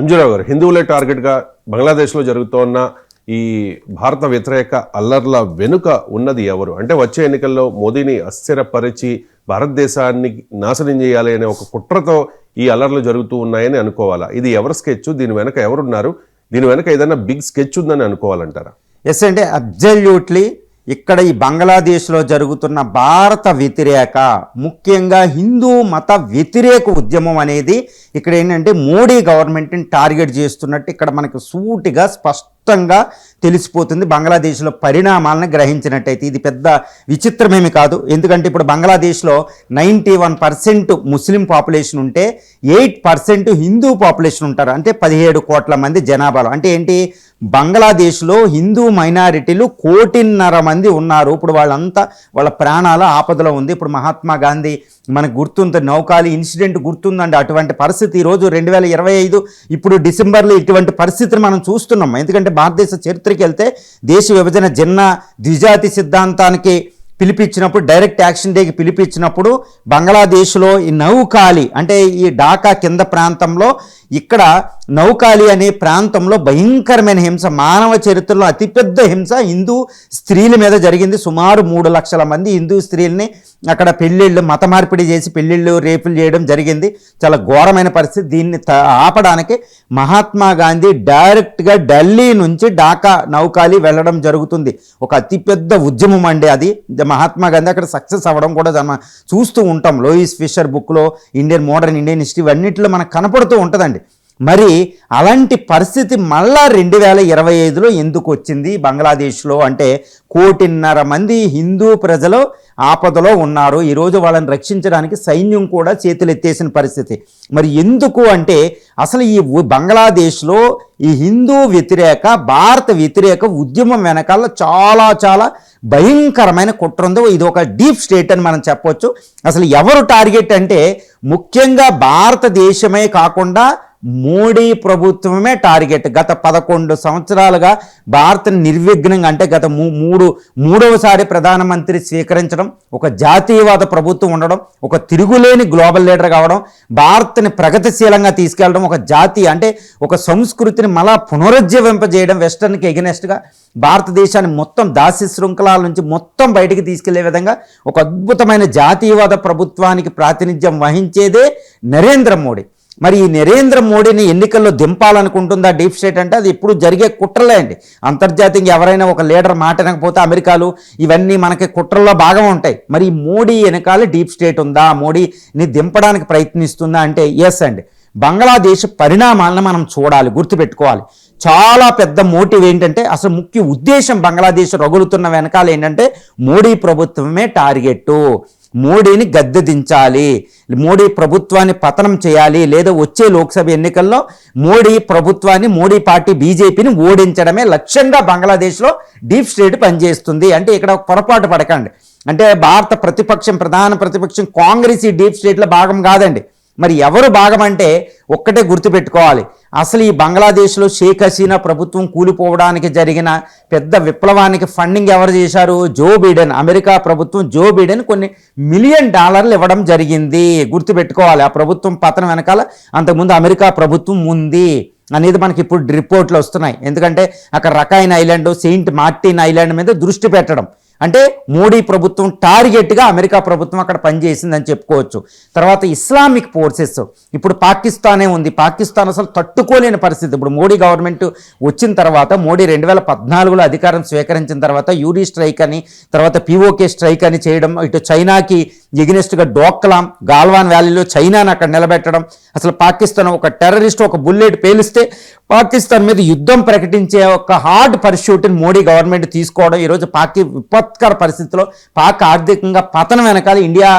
ఎంజీరావు గారు హిందువులే టార్గెట్గా బంగ్లాదేశ్లో జరుగుతోన్న ఈ భారత వ్యతిరేక అల్లర్ల వెనుక ఉన్నది ఎవరు? అంటే వచ్చే ఎన్నికల్లో మోదీని అస్థిరపరిచి భారతదేశాన్ని నాశనం చేయాలి అనే ఒక కుట్రతో ఈ అల్లర్లు జరుగుతూ ఉన్నాయని అనుకోవాలా? ఇది ఎవరు స్కెచ్ దీని వెనక ఎవరున్నారు? దీని వెనక ఏదైనా బిగ్ స్కెచ్ ఉందని అనుకోవాలంటారా? ఎస్ అంటే అబ్జల్యూట్లీ ఇక్కడ ఈ బంగ్లాదేశ్లో జరుగుతున్న భారత వ్యతిరేక ముఖ్యంగా హిందూ మత వ్యతిరేక ఉద్యమం అనేది ఇక్కడ ఏంటంటే మోడీ గవర్నమెంట్ని టార్గెట్ చేస్తున్నట్టు ఇక్కడ మనకు సూటిగా స్పష్టంగా తెలిసిపోతుంది. బంగ్లాదేశ్లో పరిణామాలను గ్రహించినట్టయితే ఇది పెద్ద విచిత్రమేమి కాదు. ఎందుకంటే ఇప్పుడు బంగ్లాదేశ్లో ninety one percent Muslim population ఉంటే ఎయిట్ పర్సెంట్ హిందూ పాపులేషన్ ఉంటారు. అంటే పదిహేడు కోట్ల మంది జనాభాలో. అంటే ఏంటి? బంగ్లాదేశ్లో హిందూ మైనారిటీలు కోటిన్నర మంది ఉన్నారు. ఇప్పుడు వాళ్ళంతా వాళ్ళ ప్రాణాల ఆపదలో ఉంది. ఇప్పుడు మహాత్మా గాంధీ మనకు గుర్తుంది నౌకాలి ఇన్సిడెంట్ గుర్తుందండి. అటువంటి పరిస్థితి ఈరోజు రెండు వేల ఇరవై ఐదు ఇప్పుడు డిసెంబర్లో ఇటువంటి పరిస్థితిని మనం చూస్తున్నాం. ఎందుకంటే భారతదేశ చరిత్రకి వెళ్తే దేశ విభజన జిన్న ద్విజాతి సిద్ధాంతానికి పిలిపించినప్పుడు డైరెక్ట్ యాక్షన్ డేకి పిలిపించినప్పుడు బంగ్లాదేశ్లో ఈ నౌకాలి అంటే ఈ ఢాకా కింద ప్రాంతంలో ఇక్కడ నౌకాలి అనే ప్రాంతంలో భయంకరమైన హింస మానవ చరిత్రలో అతిపెద్ద హింస హిందూ స్త్రీల మీద జరిగింది. సుమారు మూడు లక్షల మంది హిందూ స్త్రీల్ని అక్కడ పెళ్ళిళ్ళు మత మార్పిడి చేసి పెళ్ళిళ్ళు రేపులు చేయడం జరిగింది. చాలా ఘోరమైన పరిస్థితి. దీన్ని త- ఆపడానికి మహాత్మా గాంధీ డైరెక్ట్గా ఢిల్లీ నుంచి ఢాకా నౌకాలి వెళ్ళడం జరుగుతుంది. ఒక అతిపెద్ద ఉద్యమం అండి అది. మహాత్మా గాంధీ అక్కడ సక్సెస్ అవ్వడం కూడా చూస్తూ ఉంటాం. లోయిస్ ఫిషర్ బుక్లో ఇండియన్ మోడర్న్ ఇండియన్ హిస్టరీ ఇవన్నింటిలో మనకు కనపడుతూ ఉంటుందండి. మరి అలాంటి పరిస్థితి మళ్ళా రెండు వేల ఇరవై ఐదులో ఎందుకు వచ్చింది? బంగ్లాదేశ్లో అంటే కోటిన్నర మంది హిందూ ప్రజలు ఆపదలో ఉన్నారు. ఈరోజు వాళ్ళని రక్షించడానికి సైన్యం కూడా చేతులెత్తేసిన పరిస్థితి. మరి ఎందుకు అంటే అసలు ఈ బంగ్లాదేశ్లో ఈ హిందూ వ్యతిరేక భారత వ్యతిరేక ఉద్యమం వెనకాల చాలా చాలా భయంకరమైన కుట్ర ఉందో ఇది ఒక డీప్ స్టేట్ అని మనం చెప్పొచ్చు. అసలు ఎవరు టార్గెట్ అంటే ముఖ్యంగా భారతదేశమే కాకుండా మోడీ ప్రభుత్వమే టార్గెట్. గత పదకొండు సంవత్సరాలుగా భారత్ నిర్విఘ్నంగా అంటే గత మూ- మూడు మూడవసారి ప్రధానమంత్రి స్వీకరించడం ఒక జాతీయవాద ప్రభుత్వం ఉండడం ఒక తిరుగులేని గ్లోబల్ లీడర్ కావడం భారత్ని ప్రగతిశీలంగా తీసుకెళ్ళడం ఒక జాతి అంటే ఒక సంస్కృతిని మళ్ళా పునరుజ్జీవింపజేయడం వెస్టర్న్కి ఎగనెస్ట్గా భారతదేశాన్ని మొత్తం దాసి శృంఖలాల నుంచి మొత్తం బయటికి తీసుకెళ్ళే విధంగా ఒక అద్భుతమైన జాతీయవాద ప్రభుత్వానికి ప్రాతినిధ్యం వహించేదే నరేంద్ర మోడీ. మరి ఈ నరేంద్ర మోడీని ఎన్నికల్లో దింపాలనుకుంటుందా డీప్ స్టేట్ అంటే అది ఇప్పుడు జరిగే కుట్రలే అండి. అంతర్జాతీయంగా ఎవరైనా ఒక లీడర్ మాట వినకపోతే అమెరికాలు ఇవన్నీ మనకి కుట్రల్లో భాగం ఉంటాయి. మరి మోడీ వెనకాల డీప్ స్టేట్ ఉందా? మోడీని దింపడానికి ప్రయత్నిస్తుందా అంటే ఎస్ అండి. బంగ్లాదేశ్ పరిణామాలను మనం చూడాలి గుర్తుపెట్టుకోవాలి. చాలా పెద్ద మోటివ్ ఏంటంటే అసలు ముఖ్య ఉద్దేశం బంగ్లాదేశ్ రగులుతున్న వెనకాల ఏంటంటే మోడీ ప్రభుత్వమే టార్గెట్టు. మోడీని గద్దె దించాలి మోడీ ప్రభుత్వాన్ని పతనం చేయాలి లేదా వచ్చే లోక్సభ ఎన్నికల్లో మోడీ ప్రభుత్వాన్ని మోడీ పార్టీ బీజేపీని ఓడించడమే లక్ష్యంగా బంగ్లాదేశ్లో డీప్ స్టేట్ పనిచేస్తుంది. అంటే ఇక్కడ పొరపాటు పడకండి. అంటే భారత ప్రతిపక్షం ప్రధాన ప్రతిపక్షం కాంగ్రెస్ ఈ డీప్ స్టేట్లో భాగం కాదండి. మరి ఎవరు భాగం అంటే ఒక్కటే గుర్తుపెట్టుకోవాలి. అసలు ఈ బంగ్లాదేశ్లో షేక్ హసీనా ప్రభుత్వం కూలిపోవడానికి జరిగిన పెద్ద విప్లవానికి ఫండింగ్ ఎవరు చేశారు? Joe Biden. అమెరికా ప్రభుత్వం జో బైడెన్ కొన్ని మిలియన్ డాలర్లు ఇవ్వడం జరిగింది. గుర్తుపెట్టుకోవాలి ఆ ప్రభుత్వం పతనం వెనకాల అంతకుముందు అమెరికా ప్రభుత్వం ఉంది అనేది మనకి ఇప్పుడు రిపోర్ట్లు వస్తున్నాయి. ఎందుకంటే అక్కడ Rakhine island Saint Martin island మీద దృష్టి పెట్టడం. అంటే మోడీ ప్రభుత్వం టార్గెట్గా అమెరికా ప్రభుత్వం అక్కడ పనిచేసిందని చెప్పుకోవచ్చు. తర్వాత ఇస్లామిక్ ఫోర్సెస్ ఇప్పుడు పాకిస్తానే ఉంది. పాకిస్తాన్ అసలు తట్టుకోలేని పరిస్థితి. ఇప్పుడు మోడీ గవర్నమెంట్ వచ్చిన తర్వాత మోడీ రెండు వేల పద్నాలుగులో అధికారం స్వీకరించిన తర్వాత యూరీ స్ట్రైక్ అని తర్వాత పిఓకే స్ట్రైక్ అని చేయడం ఇటు చైనాకి ఎగినెస్ట్గా డోక్లాం గాల్వాన్ వ్యాలీలో చైనాను అక్కడ నిలబెట్టడం అసలు పాకిస్తాన్ ఒక టెర్రరిస్ట్ ఒక బుల్లెట్ పేలిస్తే పాకిస్తాన్ మీద యుద్ధం ప్రకటించే ఒక హార్డ్ పరిష్యూట్ని మోడీ గవర్నమెంట్ తీసుకోవడం ఈరోజు పాకి విపత్కర పరిస్థితిలో పాక్ ఆర్థికంగా పతనం వెనకాల ఇండియా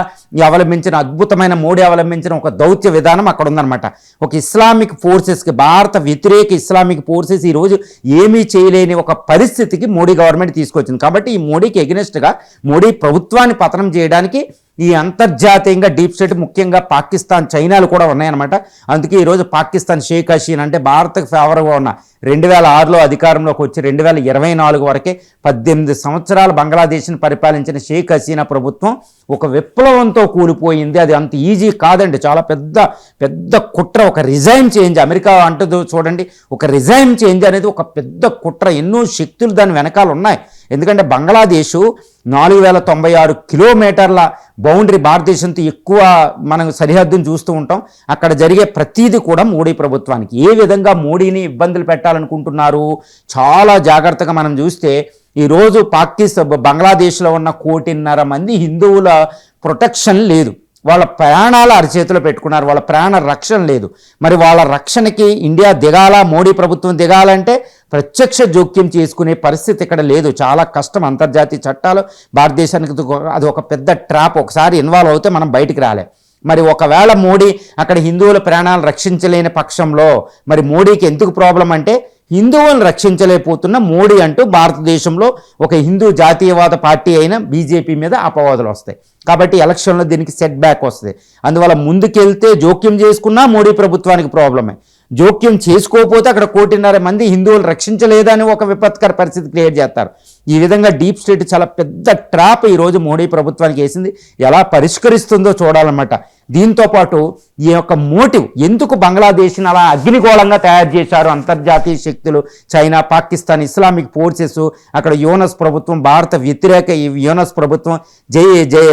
అవలంబించిన అద్భుతమైన మోడీ అవలంబించిన ఒక దౌత్య విధానం అక్కడ ఉందన్నమాట. ఒక ఇస్లామిక్ ఫోర్సెస్కి భారత వ్యతిరేక ఇస్లామిక్ ఫోర్సెస్ ఈరోజు ఏమీ చేయలేని ఒక పరిస్థితికి మోడీ గవర్నమెంట్ తీసుకొచ్చింది. కాబట్టి ఈ మోడీకి ఎగ్నెస్ట్గా మోడీ ప్రభుత్వాన్ని పతనం చేయడానికి ఈ అంతర్జాతీయంగా డీప్ స్టేట్ ముఖ్యంగా పాకిస్తాన్ చైనాలు కూడా ఉన్నాయన్నమాట. అందుకే ఈరోజు పాకిస్తాన్ షేక్ హసీన్ అంటే భారత్కి ఫేవర్గా ఉన్న రెండు వేల ఆరులో అధికారంలోకి వచ్చి రెండు వేల ఇరవై నాలుగు వరకే పద్దెనిమిది సంవత్సరాలు బంగ్లాదేశ్ని పరిపాలించిన షేక్ హసీనా ప్రభుత్వం ఒక విప్లవంతో కూలిపోయింది. అది అంత ఈజీ కాదండి. చాలా పెద్ద పెద్ద కుట్ర ఒక రిజైన్ చేంజ్. అమెరికా అంటూ చూడండి ఒక రిజైన్ చేంజ్ అనేది ఒక పెద్ద కుట్ర. ఎన్నో శక్తులు దాని వెనకాల ఉన్నాయి. ఎందుకంటే బంగ్లాదేశు నాలుగు వేల తొంభై ఆరు కిలోమీటర్ల బౌండరీ భారతదేశంతో ఎక్కువ మనం సరిహద్దును చూస్తూ ఉంటాం. అక్కడ జరిగే ప్రతీది కూడా మోడీ ప్రభుత్వానికి. ఏ విధంగా మోడీని ఇబ్బందులు పెట్టాలనుకుంటున్నారు? చాలా జాగ్రత్తగా మనం చూస్తే ఈరోజు పాకిస్తాన్ బంగ్లాదేశ్లో ఉన్న కోటిన్నర మంది హిందువుల ప్రొటెక్షన్ లేదు. వాళ్ళ ప్రాణాలు అరచేతిలో పెట్టుకున్నారు. వాళ్ళ ప్రాణ రక్షణ లేదు. మరి వాళ్ళ రక్షణకి ఇండియా దిగాల? మోడీ ప్రభుత్వం దిగాలంటే ప్రత్యక్ష జోక్యం చేసుకునే పరిస్థితి ఇక్కడ లేదు. చాలా కష్టం. అంతర్జాతీయ చట్టాలు భారతదేశానికి అది ఒక పెద్ద ట్రాప్. ఒకసారి ఇన్వాల్వ్ అవుతే మనం బయటికి రాలే. మరి ఒకవేళ మోడీ అక్కడ హిందువుల ప్రాణాలు రక్షించలేని పక్షంలో మరి మోడీకి ఎందుకు ప్రాబ్లం అంటే హిందువులను రక్షించలేకపోతున్న మోడీ అంటూ భారతదేశంలో ఒక హిందూ జాతీయవాద పార్టీ అయిన బీజేపీ మీద అపవాదులు వస్తాయి. కాబట్టి ఎలక్షన్లో దీనికి సెట్ బ్యాక్ వస్తుంది. అందువల్ల ముందుకెళ్తే జోక్యం చేసుకున్నా మోడీ ప్రభుత్వానికి ప్రాబ్లమే. జోక్యం చేసుకోకపోతే అక్కడ కోటిన్నర మంది హిందువులు రక్షించలేదని ఒక విపత్కర పరిస్థితి క్రియేట్ చేస్తారు. ఈ విధంగా డీప్ స్టేట్ చాలా పెద్ద ట్రాప్ ఈరోజు మోడీ ప్రభుత్వానికి వేసింది. ఎలా పరిష్కరిస్తుందో చూడాలన్నమాట. దీంతో పాటు ఈ యొక్క మోటివ్ ఎందుకు బంగ్లాదేశ్ని అలా అగ్నిగోళంగా తయారు చేశారు? అంతర్జాతీయ శక్తులు చైనా పాకిస్తాన్ ఇస్లామిక్ ఫోర్సెస్ అక్కడ యోనస్ ప్రభుత్వం భారత వ్యతిరేక యోనస్ ప్రభుత్వం జై జై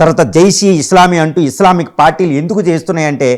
తర్వాత జైషీ ఇస్లామీ అంటూ ఇస్లామిక్ పార్టీలు ఎందుకు చేస్తున్నాయంటే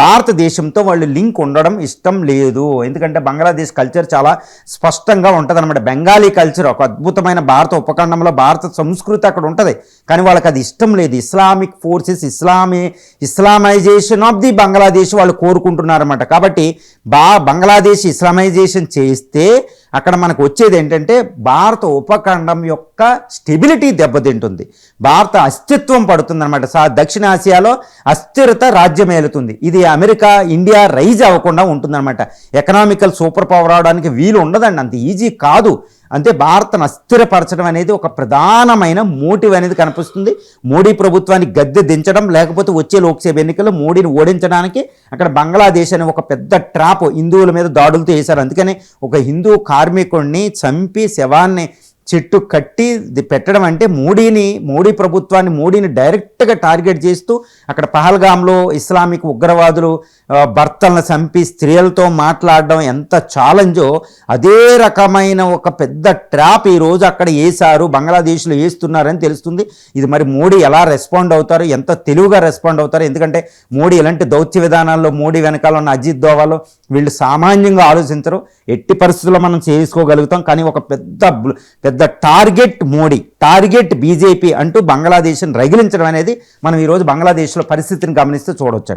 భారతదేశంతో వాళ్ళు లింక్ ఉండడం ఇష్టం లేదు. ఎందుకంటే బంగ్లాదేశ్ కల్చర్ చాలా స్పష్టంగా ఉంటుంది అనమాట బెంగాలీ కల్చర్ ఒక అద్భుతమైన భారత ఉపఖండంలో భారత సంస్కృతి అక్కడ ఉంటుంది. కానీ వాళ్ళకి అది ఇష్టం లేదు. Islamic forces Islami Islamization of the Bangladesh వాళ్ళు కోరుకుంటున్నారన్నమాట. కాబట్టి బా బంగ్లాదేశ్ ఇస్లామైజేషన్ చేస్తే అక్కడ మనకు వచ్చేది ఏంటంటే భారత ఉపఖండం యొక్క స్టెబిలిటీ దెబ్బతింటుంది. భారత అస్తిత్వం పడుతుందన్నమాట. సా దక్షిణాసియాలో అస్థిరత రాజ్యమేలుతుంది ఇది అమెరికా ఇండియా రైజ్ అవ్వకుండా ఉంటుందన్నమాట. ఎకనామికల్ సూపర్ పవర్ అవడానికి వీలు ఉండదండి. అంత ఈజీ కాదు. అంటే భారత్ను అస్థిరపరచడం అనేది ఒక ప్రధానమైన మోటివ్ అనేది కనిపిస్తుంది. మోడీ ప్రభుత్వాన్ని గద్దె దించడం లేకపోతే వచ్చే లోక్సభ ఎన్నికల్లో మోడీని ఓడించడానికి అక్కడ బంగ్లాదేశ్ అనే ఒక పెద్ద ట్రాప్ హిందువుల మీద దాడులతో వేశారు. అందుకని ఒక హిందూ కార్మికుడిని చంపి శవాన్ని చెట్టు కట్టి పెట్టడం అంటే మోడీని మోడీ ప్రభుత్వాన్ని మోడీని డైరెక్ట్గా టార్గెట్ చేస్తూ అక్కడ పహల్గామ్లో ఇస్లామిక్ ఉగ్రవాదులు భర్తలను చంపి స్త్రీలతో మాట్లాడడం ఎంత ఛాలెంజో అదే రకమైన ఒక పెద్ద ట్రాప్ ఈరోజు అక్కడ వేశారు బంగ్లాదేశ్లో వేస్తున్నారని తెలుస్తుంది. ఇది మరి మోడీ ఎలా రెస్పాండ్ అవుతారు ఎంత తెలివిగా రెస్పాండ్ అవుతారు? ఎందుకంటే మోడీ ఎలాంటి దౌత్య విధానాల్లో మోడీ వెనకాల ఉన్న అజిత్ దోవాలో వీళ్ళు సామాన్యంగా ఆలోచించరు. ఎట్టి పరిస్థితుల్లో మనం చేసుకోగలుగుతాం. కానీ ఒక పెద్ద పెద్ద పెద్ద టార్గెట్ మోడీ. టార్గెట్ బీజేపీ అంటూ బంగ్లాదేశ్ను రగిలించడం అనేది మనం ఈరోజు బంగ్లాదేశ్లో పరిస్థితిని గమనిస్తే చూడవచ్చు